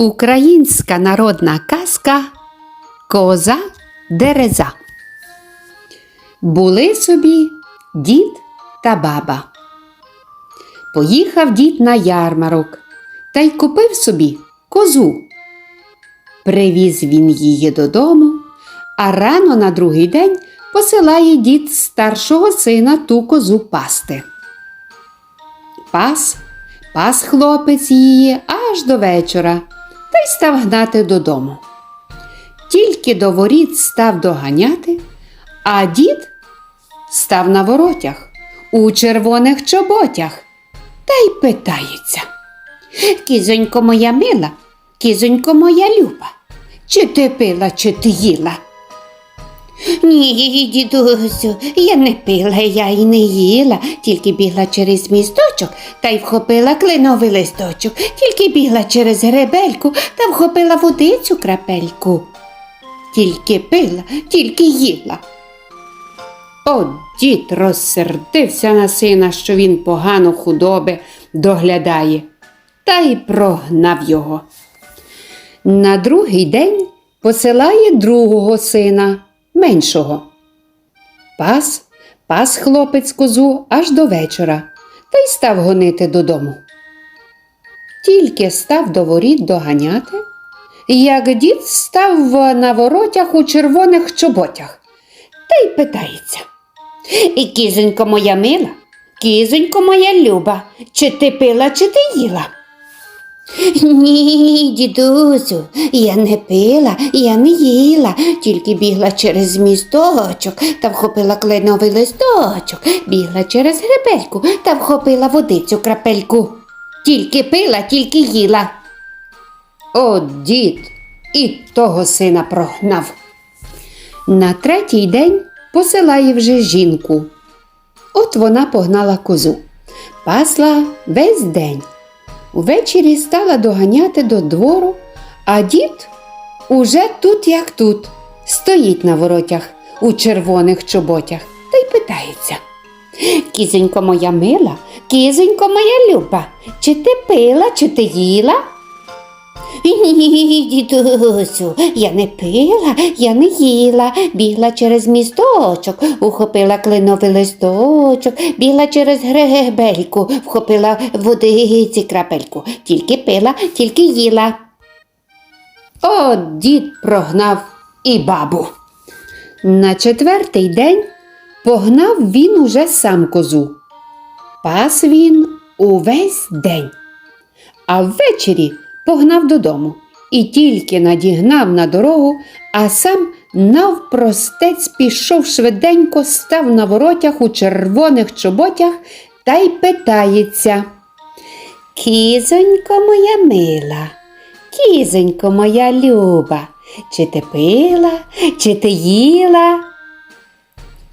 Українська народна казка Коза Дереза. Були собі дід та баба. Поїхав дід на ярмарок та й купив собі козу. Привіз він її додому, а рано на другий день посилає дід старшого сина ту козу пасти. Пас, пас хлопець її аж до вечора та й став гнати додому. Тільки до воріт став доганяти, а дід став на воротях у червоних чоботях та й питається. Кізонько моя мила, кізонько моя люба, чи ти пила, чи ти їла? Ні, дідусю, я не пила, я й не їла, тільки бігла через місточок та й вхопила кленовий листочок, тільки бігла через гребельку та вхопила водицю крапельку. Тільки пила, тільки їла. От дід розсердився на сина, що він погано худоби доглядає, та й прогнав його. На другий день посилає другого сина, меншого. Пас, пас хлопець козу аж до вечора та й став гонити додому. Тільки став до воріт доганяти, як дід став на воротях у червоних чоботях та й питається. І кізонько моя мила, кізонько моя люба, чи ти пила, чи ти їла? Ні, дідусю, я не пила, я не їла, тільки бігла через місточок та вхопила кленовий листочок, бігла через гребельку та вхопила водицю крапельку. Тільки пила, тільки їла. О, дід, і того сина прогнав. На третій день посилає вже жінку. От вона погнала козу, пасла весь день. Увечері стала доганяти до двору, а дід уже тут, як тут, стоїть на воротях у червоних чоботях та й питається. Кізонько моя мила, кізенько моя люба, чи ти пила, чи ти їла? Ні, дідусю, я не пила, я не їла, бігла через місточок, ухопила кленовий листочок, бігла через гребельку, вхопила водиці крапельку, тільки пила, тільки їла. О, дід прогнав і бабу. На четвертий день погнав він уже сам козу. Пас він увесь день а ввечері погнав додому і тільки надігнав на дорогу, а сам навпростець пішов швиденько, став на воротях у червоних чоботях та й питається. Кізонько моя мила, кізонько моя люба, чи ти пила, чи ти їла?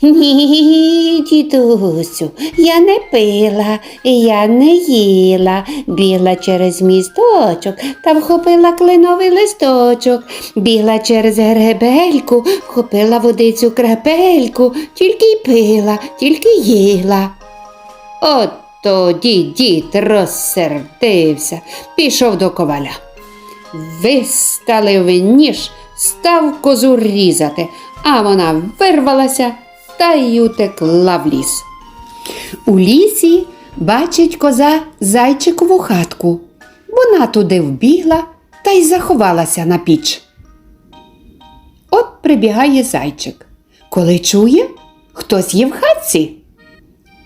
Ні, дідусю, я не пила, я не їла, бігла через місточок та вхопила кленовий листочок, бігла через гребельку, вхопила водицю крапельку, тільки й пила, тільки їла. От тоді дід розсердився, пішов до коваля. Виставив ніж, став козу різати, а вона вирвалася та й утекла в ліс. У лісі бачить коза зайчикову хатку. Вона туди вбігла та й заховалася на піч. От прибігає зайчик. Коли чує, хтось є в хатці.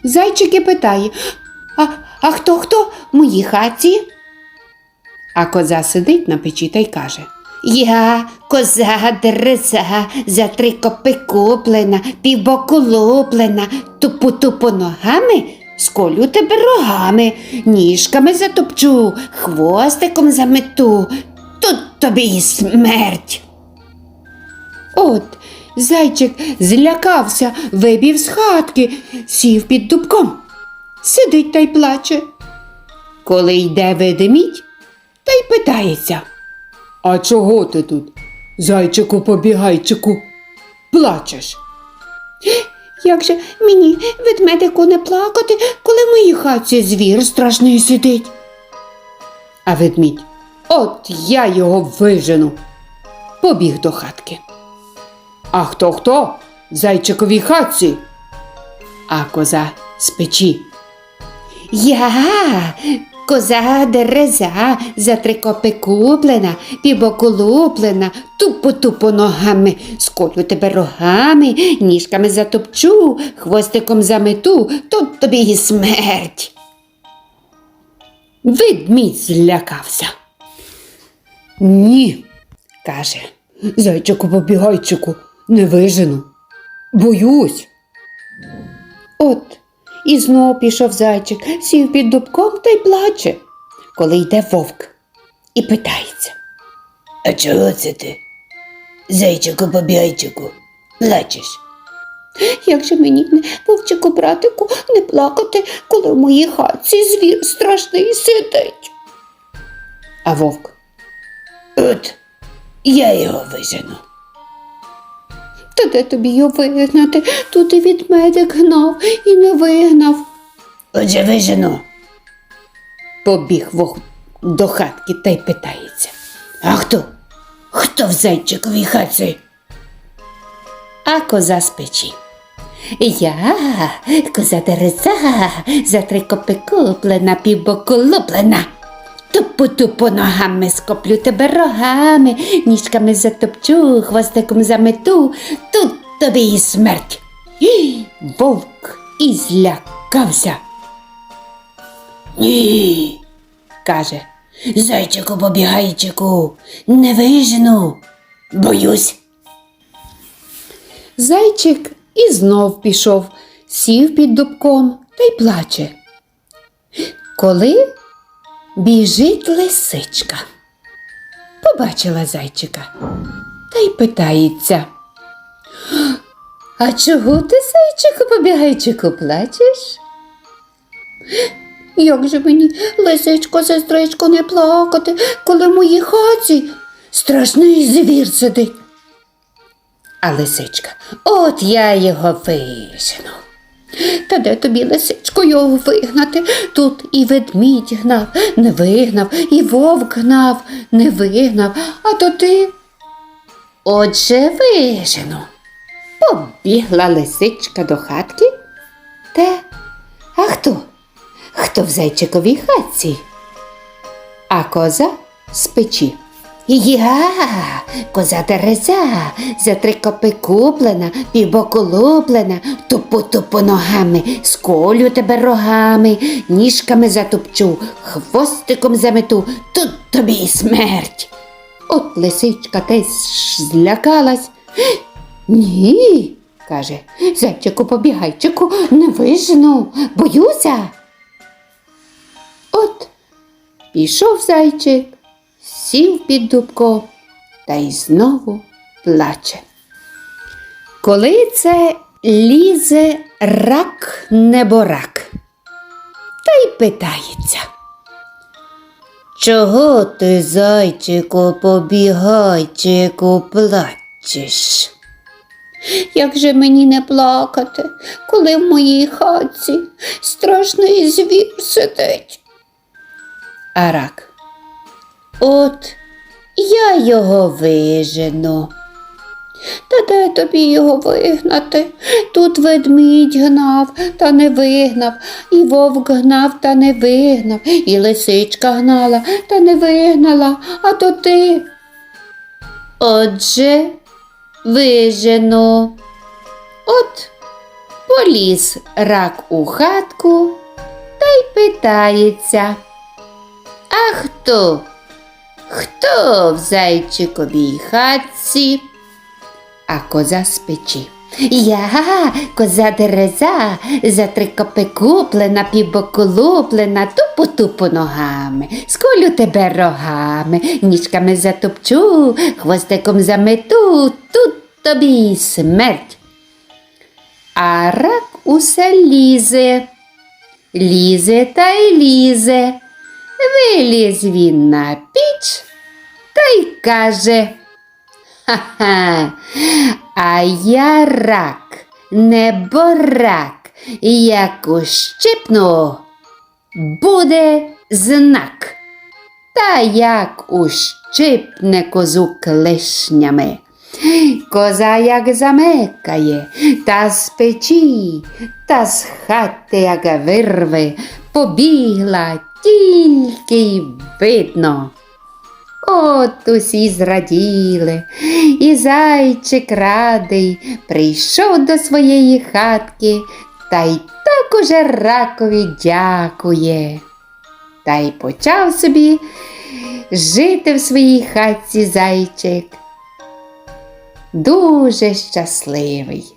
Зайчик питає А, а хто хто в моїй хатці? А коза сидить на печі та й каже Я коза дереза, за три копи куплена, півбоку луплена, тупу тупу ногами, сколю тебе рогами, ніжками затопчу, хвостиком замету, тут тобі і смерть. От зайчик злякався, вибів з хатки, сів під дубком, сидить та й плаче. Коли йде ведмідь, та й питається. А чого ти тут, зайчику побігайчику, плачеш? Як же мені, ведмедику, не плакати, коли в моїй хатці звір страшний сидить? А ведмідь. От я його вижену. Побіг до хатки. А хто хто? В зайчиковій хатці. А коза з печі. Я коза дереза, за три копи куплена, півбоку луплена, тупо-тупо ногами, сколю тебе рогами, ніжками затопчу, хвостиком замету, тут тобі і смерть. Ведмідь злякався. Ні, Каже, зайчику побігайчику, не вижену. Боюсь. От, і знов пішов зайчик, сів під дубком та й плаче, коли йде вовк і питається. А чого це ти? Зайчику побігайчику, плачеш. Як же мені, вовчику братику, не плакати, коли в моїй хатці звір страшний сидить. А вовк, От я його вижену. Де тобі його вигнати? Тут і відмедик гнав і не вигнав. Отже, вижену. Побіг вовк до хатки та й питається. А хто? Хто в зайчиковій хатці? а коза з печі. Я, коза Тереза, за три копи куплена, півбоку луплена. Тупо-тупо ногами скоплю тебе рогами, ніжками затопчу, хвостиком замету, тут тобі і смерть. І Вовк і злякався, Ні. каже. Зайчику побігайчику, не вижену. Боюсь. Зайчик і знов пішов, сів під дубком та й плаче. Коли біжить лисичка, побачила зайчика та й питається. А чого ти, зайчику, побігайчику, плачеш? Як же мені, лисичко, сестричко, не плакати, коли в моїй хаті страшний звір сидить. А лисичка, от я його вижену. Та де тобі, лисичко, його вигнати? Тут і ведмідь гнав, не вигнав, і вовк гнав, не вигнав, а то ти. Отже, вижену. Побігла лисичка до хатки. Те, а хто? Хто в зайчиковій хатці? А коза з печі. Я, коза Тереза, за три копи куплена, півбоку луплена, тупо-тупо ногами, сколю тебе рогами, ніжками затопчу, хвостиком замету, тут тобі і смерть. От лисичка теж злякалась. Ні, каже, зайчику побігайчику, не вижену, боюся. От пішов зайчик, сів під дубком та й знову плаче. Коли це лізе рак неборак, та й питається. Чого ти, зайчику, побігайчику, плачеш? Як же мені не плакати, коли в моїй хатці страшний звір сидить? А рак. От я його вижену. Та де тобі його вигнати? Тут ведмідь гнав, та не вигнав, і вовк гнав, та не вигнав, і лисичка гнала, та не вигнала, а то ти. Отже, вижену. От поліз рак у хатку та й питається. А хто? Хто в зайчиковій хатці? А коза з печі. Я, коза дереза, за три копи куплена, півбоку луплена, тупо-тупо ногами, сколю тебе рогами, ніжками затопчу, хвостиком замету, тут тобі смерть. А рак усе лізе, лізе та й лізе. Виліз він на піч та й каже. Ха-ха, а я рак, не борак, як ущипну, буде знак. та як ущипне козу клешнями. Коза як замекає, та з печі, та з хати як вирве, побігла, тільки й видно. От усі зраділи, і зайчик радий прийшов до своєї хатки та й так уже ракові дякує. Та й почав собі жити в своїй хатці зайчик. Дуже щасливий.